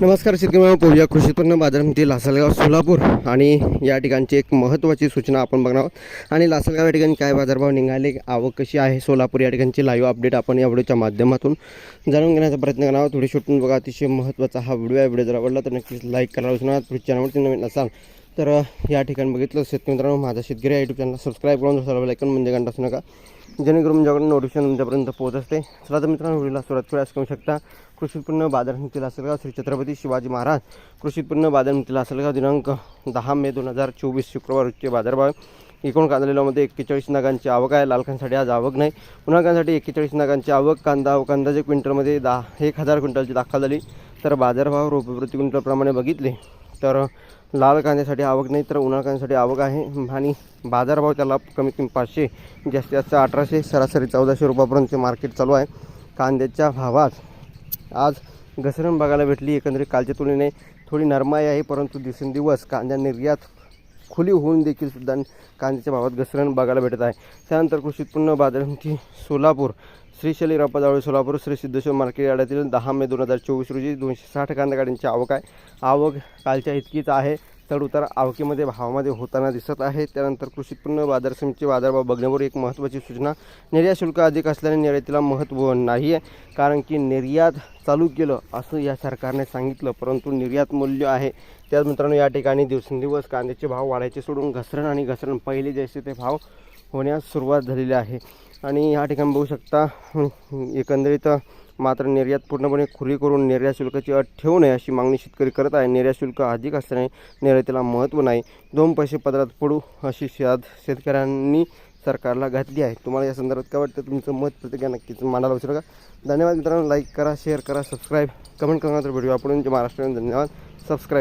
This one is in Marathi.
नमस्कार शेतकरी पोहूया कृषी उत्पन्न बाजारमध्ये लासलगाव सोलापूर. आणि या ठिकाणची एक महत्त्वाची सूचना आपण बघणार आहोत. आणि लासलगाव या ठिकाणी काय बाजारभाव निघाले आवक कशी आहे सोलापूर या ठिकाणची लाईव्ह अपडेट आपण या व्हिडिओच्या माध्यमातून जाणून घेण्याचा प्रयत्न करणार आहोत. व्हिडिओ शूटून बघा अतिशय महत्त्वाचा हा व्हिडिओ आहे. व्हिडिओ जर आवडला तर नक्कीच लाईक करायला विसरू चॅनलवरती नवीन असाल तर या ठिकाणी बघितलं शेतकरी मित्रांनो माझा शेतकरी या यूट्यूब चॅनल सबस्क्राईब करून सर्व लाईकन म्हणजे घंटा असू नका. जेणेकरून तुमच्याकडून नोटिफिकेशन तुमच्यापर्यंत पोहोच असते. चला तर मित्रांनो व्हिडिओला सुरुवात करूया. असं करू शकता कृषी उत्पन्न बाजार समितीला का श्री छत्रपती शिवाजी महाराज. कृषी उत्पन्न बाजार समितीला असेलगाव दिनांक दहा मे दोन हजार चोवीस शुक्रवार रोजचे बाजारभाव. एकूण कांदा एक्केचाळीस नागांची आवक आहे. लालखांसाठी आज आवक नाही. उन्हाळकांसाठी एक्केचाळीस नागांची आवक. कांदा व कांदाचे क्विंटलमध्ये दहा एक हजार क्विंटलची दाखल झाली. तर बाजारभाव रोपे प्रति क्विंटलप्रमाणे बघितले तर लाल कांद्यासाठी आवक नाही तर उन्हाळ कांद्यासाठी आवक आहे. आणि बाजारभाव त्याला कमीत कमी पाचशे जास्तीत जास्त अठराशे सरासरी चौदाशे रुपयापर्यंतचे मार्केट चालू आहे. कांद्याच्या भावात आज घसरण बघायला भेटली. एकंदरीत कालच्या तुलनेने थोडी नरमाई आहे परंतु दिवसेंदिवस कांद्या निर्यात खुली होऊन देखील सुद्धा कांद्याच्या भावात घसरण बघायला भेटत आहे. त्यानंतर कृषी उत्पन्न बाजार समिती सोलापूर श्री शलीरापा जावळे सोलापूर श्री सिद्धेश्वर मार्केट यार्डातील दहा मे दोन हजार चोवीस रोजी दोनशे साठ कांदा गाड्यांची आवक आहे. आवक कालच्या इतकीच आहे. चढउतार आवकीमध्ये भावामध्ये होताना दिसत आहे. त्यानंतर कृषी उत्पन्न बाजार समितीचे बाजारभाव बघण्यावर एक महत्त्वाची सूचना. निर्यात शुल्क अधिक असल्याने निर्यातीला महत्त्व नाही आहे कारण की निर्यात चालू केलं असं या सरकारने सांगितलं. परंतु निर्यात मूल्य आहे. त्याच मित्रांनो या ठिकाणी दिवसेंदिवस कांद्याचे भाव वाढायचे सोडून घसरण आणि घसरण पहिले जैसे ते भाव होण्यास सुरुवात झालेली आहे. आणि या ठिकाणी बघू शकता एकंदरीत मात्र निर्यात पूर्णपणे खुली करून निर्यात शुल्काची अट ठेवू नये अशी मागणी शेतकरी करत आहे. निर्यात शुल्क अधिक असल्याने निर्यातीला महत्त्व नाही. दोन पैसे पदरात पडू अशी शाद शेतकऱ्यांनी सरकारला घातली आहे. तुम्हाला या संदर्भात काय वाटतं? तुमचं मत प्रतिक्रिया नक्कीच मांडायला विसरू नका. धन्यवाद मित्रांनो. लाईक करा शेअर करा सबस्क्राईब कमेंट करा तर व्हिडिओ आपण म्हणजे महाराष्ट्राने धन्यवाद. सबस्क्राईब.